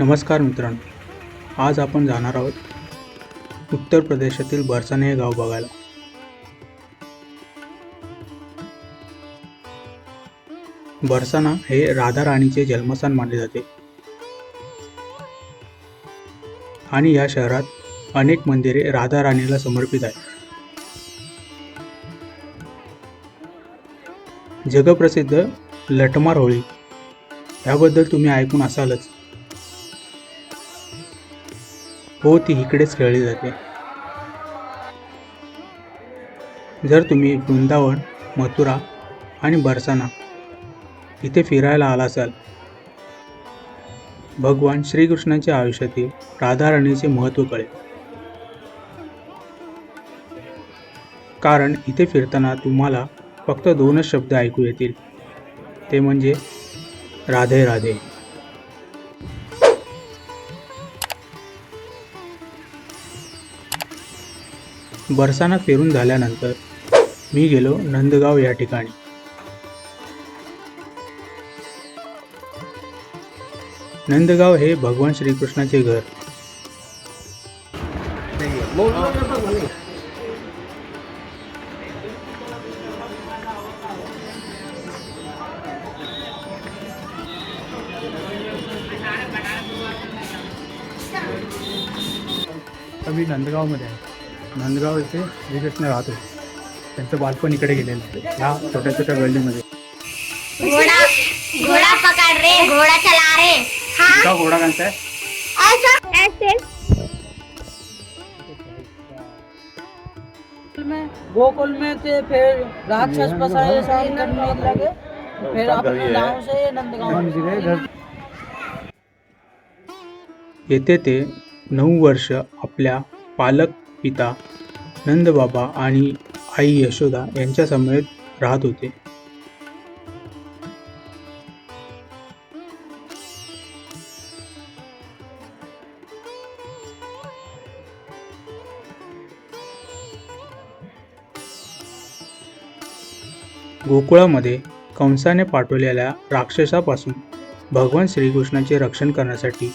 नमस्कार मित्रांनो. आज आपण जाणार आहोत उत्तर प्रदेशातील बरसाने हे गाव बघायला. बरसाना हे राधा राणीचे जन्मस्थान मानले जाते. आणि या शहरात अनेक मंदिरे राधा राणीला समर्पित आहेत. जगप्रसिद्ध लटमार होळी. ह्याबद्दल तुम्ही ऐकून असालच. हो ती इकडेच खेळली जाते. जर तुम्ही वृंदावन मथुरा आणि बरसाना इथे फिरायला आला असाल भगवान श्रीकृष्णाच्या आयुष्यातील राधाराणीचे महत्त्व कळेल. कारण इथे फिरताना तुम्हाला फक्त दोनच शब्द ऐकू येतील. ते म्हणजे राधे राधे. बरसाना फिरून झाल्यानंतर मी गेलो नंदगाव या ठिकाणी. नंदगाव हे भगवान श्रीकृष्णाचे घर. मी नंदगावमध्ये आहे. नंदगाव इथे श्रीकृष्ण राहतो. त्यांचं बालपण इकडे गेलेलं ह्या छोट्या छोट्या गल्लीमध्ये. घोड़ा घोड़ा पकड़ रे घोड़ा चला रे. हाँ? का घोडा आहे? ऐसा ऐसे में गोकुल में थे फिर राक्षस फसाए शाम करने लगे फिर अपने गांव से नंदगांव. येथे ते नऊ वर्ष आपल्या पालक पिता नंदबाबा आणि आई यशोदा यांच्या समेत राहत होते. गोकुळामध्ये कंसाने पाठवलेल्या राक्षसापासून भगवान श्रीकृष्णाचे रक्षण करण्यासाठी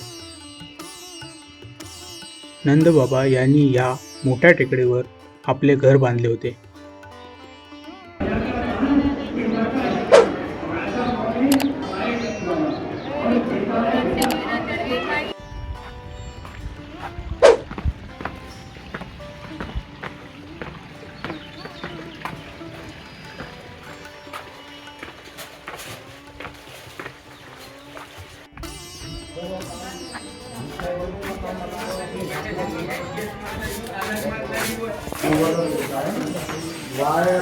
नंदबाबा यांनी या मोठ्या टेकडीवर आपले घर बांधले होते. वाया